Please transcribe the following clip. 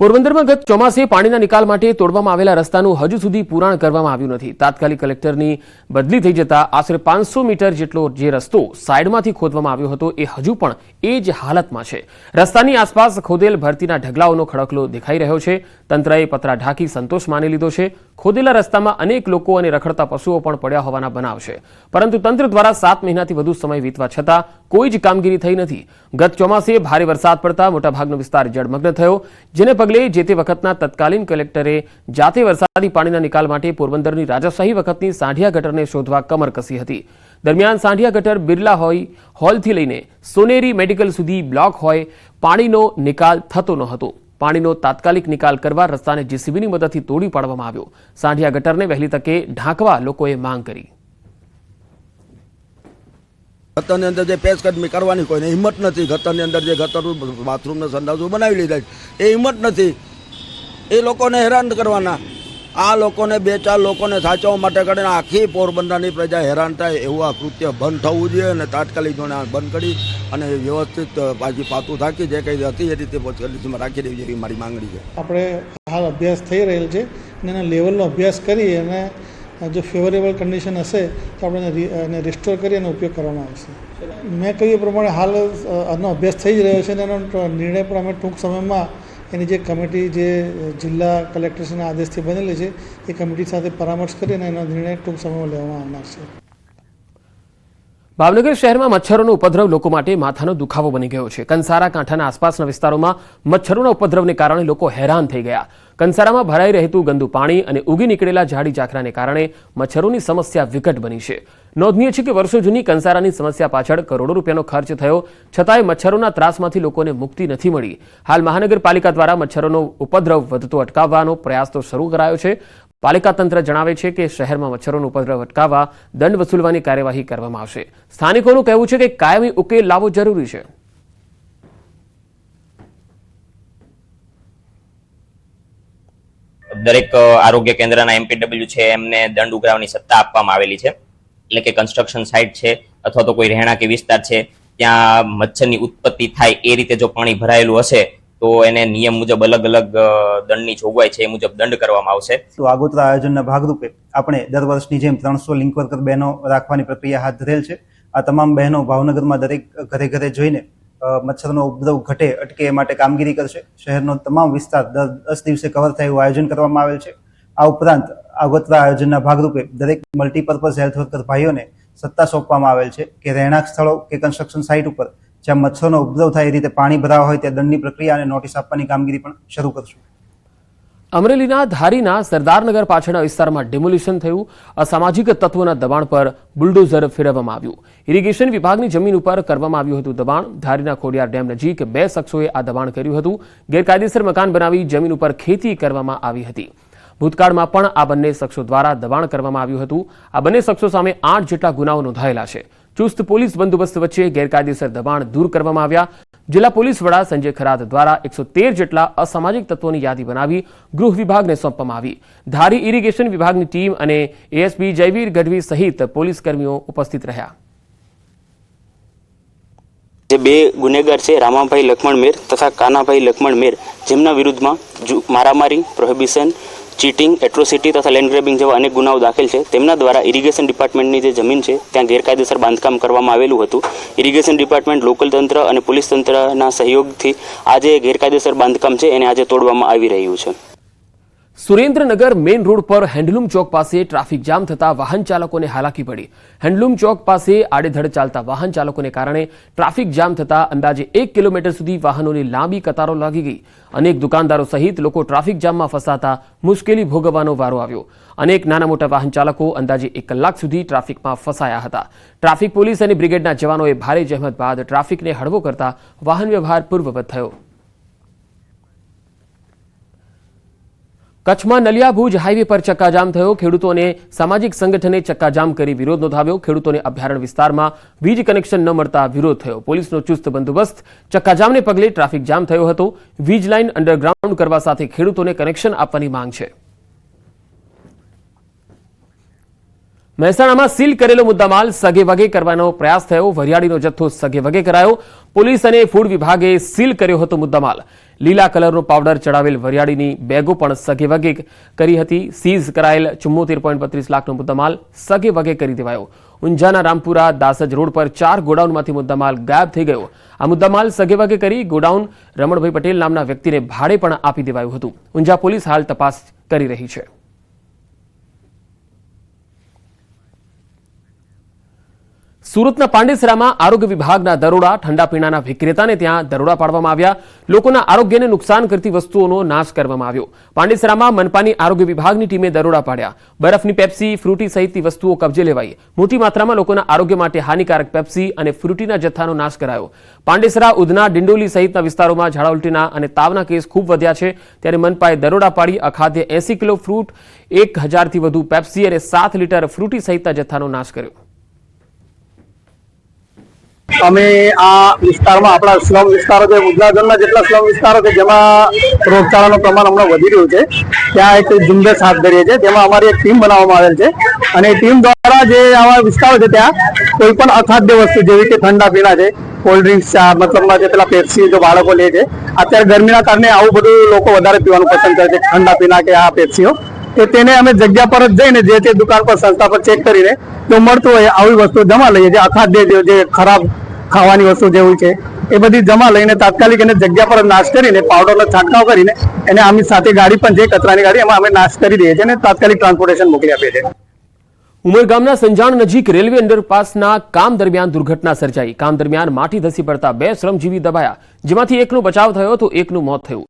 પોરબંદરમાં ગત ચોમાસે પાણીના નિકાલ માટે તોડવામાં આવેલા રસ્તાનું હજુ સુધી પુરાણ કરવામાં આવ્યું નથી. તાત્કાલિક કલેક્ટરની બદલી થઈ જતા આશરે પાંચસો મીટર જેટલો જે રસ્તો સાઇડમાંથી ખોદવામાં આવ્યો હતો એ હજુ પણ એ જ હાલતમાં છે. રસ્તાની આસપાસ ખોદેલ ભરતીના ઢગલાઓનો ખડકલો દેખાઈ રહ્યો છે. તંત્રએ પતરા ઢાંકી સંતોષ માની લીધો છે. ખોદેલા રસ્તામાં અનેક લોકો અને રખડતા પશુઓ પણ પડ્યા હોવાના બનાવ છે. પરંતુ તંત્ર દ્વારા સાત મહિનાથી વધુ સમય વીતવા છતાં કોઈ જ કામગીરી થઈ નથી. ગત ચોમાસે ભારે વરસાદ પડતા મોટાભાગનો વિસ્તાર જળમગ્ન થયો, જેને પગલે જે તે વખતના તત્કાલીન કલેક્ટરે જાતે વરસાદી પાણીના નિકાલ માટે પોરબંદરની રાજાશાહી વખતની સાંઢિયા ગટરને શોધવા કમર કસી હતી. દરમિયાન સાંઢિયા ગટર બિરલા હોય, હોલથી લઈને સોનેરી મેડિકલ સુધી બ્લોક હોય, પાણીનો નિકાલ થતો ન હતો. પાણીનો તાત્કાલિક નિકાલ કરવા રસ્તાને જેસીબીની મદદથી તોડી પાડવામાં આવ્યો. સાંઢિયા ગટરને વહેલી તકે ઢાંકવા લોકોએ માંગ કરી. ગટરની અંદર જે પેચકદમી કરવાની કોઈને હિંમત નથી. ગતરની અંદર જે ગતરનું બાથરૂમને ને બનાવી લીધા એ હિંમત નથી. એ લોકોને હેરાન કરવાના. આ લોકોને બે ચાર લોકોને સાચવવા માટે કરીને આખી પોરબંદરની પ્રજા હેરાન થાય એવું આ કૃત્ય બંધ થવું જોઈએ અને તાત્કાલિક જોને બંધ કરી અને વ્યવસ્થિત પાછી પાતું થાકી જે કંઈ હતી એ રીતે પોલીસમાં રાખી દેવી એવી મારી માંગણી છે. આપણે હાલ અભ્યાસ થઈ રહેલ છે અને એના લેવલનો અભ્યાસ કરી અને જો ફેવરેબલ કન્ડિશન હશે, તો આપણે એને રિસ્ટોર કરી અને ઉપયોગ કરવામાં આવશે મેં કહ્યું એ પ્રમાણે હાલ આનો અભ્યાસ થઈ જ રહ્યો છે અને એનો નિર્ણય પણ અમે ટૂંક સમયમાં એની જે કમિટી, જે જિલ્લા કલેક્ટરશ્રીના આદેશથી બનેલી છે, એ કમિટી સાથે પરામર્શ કરીને એનો નિર્ણય ટૂંક સમયમાં લેવામાં આવનાર છે. ભાવનગર શહેરમાં મચ્છરોનો ઉપદ્રવ લોકો માટે માથાનો દુખાવો બની ગયો છે. કંસારા કાંઠાના આસપાસના વિસ્તારોમાં મચ્છરોના ઉપદ્રવને કારણે લોકો હેરાન થઈ ગયા. કંસારામાં ભરાઈ રહેતું ગંદુ પાણી અને ઉગી નીકળેલા ઝાડી ઝાકરાને કારણે મચ્છરોની સમસ્યા વિકટ બની છે. નોંધનીય છે કે વર્ષો જૂની કંસારાની સમસ્યા પાછળ કરોડો રૂપિયાનો ખર્ચ થયો. છતાંય મચ્છરોના ત્રાસમાંથી લોકોને મુક્તિ નથી મળી. હાલ મહાનગરપાલિકા દ્વારા મચ્છરોનો ઉપદ્રવ વધતો અટકાવવાનો પ્રયાસ તો શરૂ કરાયો છે. પાલિકા તંત્ર જણાવે છે કે શહેરમાં મચ્છરોનો ઉપદ્રવ અટકાવવા દંડ વસૂલવાની કાર્યવાહી કરવામાં આવશે. સ્થાનિકોનું કહેવું છે કે કાયમી ઉકેલ લાવવો જરૂરી છે. દરેક આરોગ્ય કેન્દ્રના એમપીડબ્લ્યુ છે, એમને દંડ ઉઘરાવવાની સત્તા આપવામાં આવેલી છે. એટલે કે કન્સ્ટ્રક્શન સાઇટ છે, અથવા તો કોઈ રહેણાંકી વિસ્તાર છે, ત્યાં મચ્છરની ઉત્પત્તિ થાય એ રીતે જો પાણી ભરાયેલું હશે તો એને નિયમ મુજબ અલગ અલગ દંડની જોગવાઈ છે એ મુજબ દંડ કરવામાં આવશે. તો આગોતરા આયોજનના ભાગરૂપે આપણે દર વર્ષની જેમ ત્રણસો લિંક વર્કર બહેનો રાખવાની પ્રક્રિયા હાથ ધરેલ છે. આ તમામ બહેનો ભાવનગરમાં દરેક ઘરે ઘરે જોઈને મચ્છરનો ઉપદ્રવ ઘટે, અટકે એ માટે કામગીરી કરશે. શહેરનો તમામ વિસ્તાર દર દસ દિવસે કવર થાય એવું આયોજન કરવામાં આવેલ છે. આ ઉપરાંત આગોતરા આયોજનના ભાગરૂપે દરેક મલ્ટીપર્પઝ હેલ્થ વર્કર ભાઈઓને સત્તા સોંપવામાં આવેલ છે કે રહેણાંક સ્થળો કે કન્સ્ટ્રક્શન સાઇટ ઉપર જ્યાં મચ્છરનો ઉપદ્રવ થાય એ રીતે પાણી ભરાવા હોય ત્યાં દંડની પ્રક્રિયા અને નોટિસ આપવાની કામગીરી પણ શરૂ કરશું. અમરેલીના ધારીના સરદારનગર પાછળના વિસ્તારમાં ડિમોલિશન થયું. અસામાજિક તત્વોના દબાણ પર બુલડોઝર ફેરવવામાં આવ્યું. ઇરિગેશન વિભાગની જમીન ઉપર કરવામાં આવ્યું હતું દબાણ. ધારીના ખોડિયાર ડેમ નજીક બે શખ્સોએ આ દબાણ કર્યું હતું. ગેરકાયદેસર મકાન બનાવી જમીન ઉપર ખેતી કરવામાં આવી હતી. ભૂતકાળમાં પણ આ બંને શખ્સો દ્વારા દબાણ કરવામાં આવ્યું હતું. આ બંને શખ્સો સામે આઠ જેટલા ગુનાઓ નોંધાયેલા છે. ચુસ્ત પોલીસ બંદોબસ્ત વચ્ચે ગેરકાયદેસર દબાણ દૂર કરવામાં આવ્યા. જિલ્લા પોલીસ વડા સંજય ખરાત દ્વારા એકસો જેટલા અસામાજિક તત્વોની યાદી બનાવી ગૃહ વિભાગને સોંપવામાં આવી. ધારી ઇરિગેશન વિભાગની ટીમ અને એએસપી જયવીર ગઢવી સહિત પોલીસ કર્મીઓ ઉપસ્થિત રહ્યા. જે બે ગુનેગાર છે, રામાભાઈ લક્ષ્મણ મેર તથા કાનાભાઈ લક્ષ્મણ મેર, જેમના વિરુદ્ધમાં મારામારી, પ્રોહિબિશન ચીટિંગ એટ્રોસિટી તથા લેન્ડ ગ્રેબિંગ જેવા અનેક ગુનાઓ દાખલ છે. તેમના દ્વારા ઇરિગેશન ડિપાર્ટમેન્ટની જે જમીન છે, ત્યાં ગેરકાયદેસર બાંધકામ કરવામાં આવેલું હતું. ઇરિગેશન ડિપાર્ટમેન્ટ લોકલ તંત્ર અને પોલીસ તંત્રના સહયોગથી આજે ગેરકાયદેસર બાંધકામ છે, એને આજે તોડવામાં આવી રહ્યું છે. સુરેન્દ્રનગર મેઇન રોડ પર હેન્ડલૂમ ચોક પાસે ટ્રાફિક જામ થતા વાહન ચાલકોને હાલાકી પડી. હેન્ડલૂમ ચોક પાસે આડેધડ ચાલતા વાહન ચાલકોને કારણે ટ્રાફિક જામ થતા અંદાજે એક કિલોમીટર સુધી વાહનોની લાંબી કતારો લાગી ગઈ. અનેક દુકાનદારો સહિત લોકો ટ્રાફિક જામમાં ફસાતા મુશ્કેલી ભોગવવાનો વારો આવ્યો. અનેક નાના મોટા વાહન ચાલકો અંદાજે એક કલાક સુધી ટ્રાફિકમાં ફસાયા હતા. ટ્રાફિક પોલીસ અને બ્રિગેડના જવાનોએ ભારે જહેમત બાદ ટ્રાફિકને હળવો કરતા વાહન વ્યવહાર પૂર્વવત થયો. કચ્છમાં નલિયા ભુજ હાઈવે પર ચક્કાજામ થયો. ખેડૂતોને સામાજિક સંગઠને ચક્કાજામ કરી વિરોધ નોંધાવ્યો. ખેડૂતોને અભયારણ્ય વિસ્તારમાં વીજ કનેક્શન ન મળતા વિરોધ થયો. પોલીસનો ચુસ્ત બંદોબસ્ત ચક્કાજામને પગલે ટ્રાફિક જામ થયો હતો. વીજ લાઇન અંડરગ્રાઉન્ડ કરવા સાથે ખેડૂતોને કનેક્શન આપવાની માંગ છે. મહેસાણામાં સીલ કરેલો મુદ્દામાલ સગે વગે કરવાનો પ્રયાસ થયો. વરિયાળીનો જથ્થો સગે વગે કરાયો. પોલીસ અને ફૂડ વિભાગે સીલ કર્યો હતો મુદ્દામાલ. લીલા કલરનો પાવડર ચડાવેલ વરિયાળીની બેગો પણ સગે વગે કરી હતી. સીઝ કરાયેલ ચુમ્મોતેર પોઈન્ટ બત્રીસ લાખનો મુદ્દામાલ સગે વગે કરી દેવાયો. ઊંઝાના રામપુરા દાસજ રોડ પર ચાર ગોડાઉનમાંથી મુદ્દામાલ ગાયબ થઈ ગયો. આ મુદ્દામાલ સગે વગે કરી ગોડાઉન રમણભાઈ પટેલ નામના વ્યક્તિને ભાડે પણ આપી દેવાયું હતું. ઊંઝા પોલીસ હાલ તપાસ કરી રહી છે. સુરતના પાંડેસરામાં આરોગ્ય વિભાગના દરોડા ઠંડા પીણાના વિક્રેતાને ત્યાં દરોડા પાડવામાં આવ્યા. લોકોના આરોગ્યને નુકસાન કરતી વસ્તુઓનો નાશ કરવામાં આવ્યો. પાંડેસરામાં મનપાની આરોગ્ય વિભાગની ટીમે દરોડા પાડ્યા. બરફની પેપ્સી, ફ્રૂટી સહિતની વસ્તુઓ કબજે લેવાઈ. મોટી માત્રામાં લોકોના આરોગ્ય માટે હાનિકારક પેપ્સી અને ફ્રૂટીના જથ્થાનો નાશ કરાયો. પાંડેસરા, ઉધના, ડિંડોલી સહિતના વિસ્તારોમાં ઝાડા અને તાવના કેસ ખૂબ વધ્યા છે. ત્યારે મનપાએ દરોડા પાડી અખાદ્ય એસી કિલો ફ્રૂટ, એક હજારથી વધુ પેપ્સી અને સાત લીટર ફ્રૂટી સહિતના જથ્થાનો નાશ કર્યો. અમે આ વિસ્તારમાં આપણા સ્લમ વિસ્તારો છે ઉદનાજનના જેટલા સ્લમ વિસ્તારો છે, જેમાં રોગચાળાનું પ્રમાણ હમણાં વધી રહ્યું છે, ત્યાં એક ઝુંબેશ હાથ ધરીએ છીએ, જેમાં અમારી એક ટીમ બનાવવામાં આવેલ છે. અને ટીમ દ્વારા જે આવા વિસ્તારો છે ત્યાં કોઈ પણ અખાદ્ય વસ્તુ, જેવી કે ઠંડા પીણા છે, કોલ્ડ ડ્રિંક્સ, ચા મતલબમાં જે પેલા પેપ્સી જો બાળકો લે છે, અત્યારે ગરમીના કારણે આવું બધું લોકો વધારે પીવાનું પસંદ કરે છે ઠંડા પીણા કે આ પેપ્સીઓ. તો તેને અમે જગ્યા પર જ જઈને જે તે દુકાન પર સંસ્થા પર ચેક કરીને જો મળતું હોય, આવી વસ્તુ જમા લઈએ જે અખાદ્ય જે ખરાબ ખાવાની વસ્તુ જેવું છે, એ બધી જમા લઈને તાત્કાલિક એને જગ્યા પર નાશ કરીને પાવડરનો છાંટકાવ કરીને એને આમની સાથે ગાડી પણ જે કચરાની ગાડી એમાં અમે નાશ કરી દઈએ છીએ અને તાત્કાલિક ટ્રાન્સપોર્ટેશન મોકલી આપીએ છીએ. ઉમરગામના સંજાણ નજીક રેલવે અંડરપાસના કામ દરમિયાન દુર્ઘટના સર્જાઈ. કામ દરમિયાન માટી ધસી પડતા બે શ્રમજીવી દબાયા, જેમાંથી એકનો બચાવ થયો તો એકનું મોત થયું.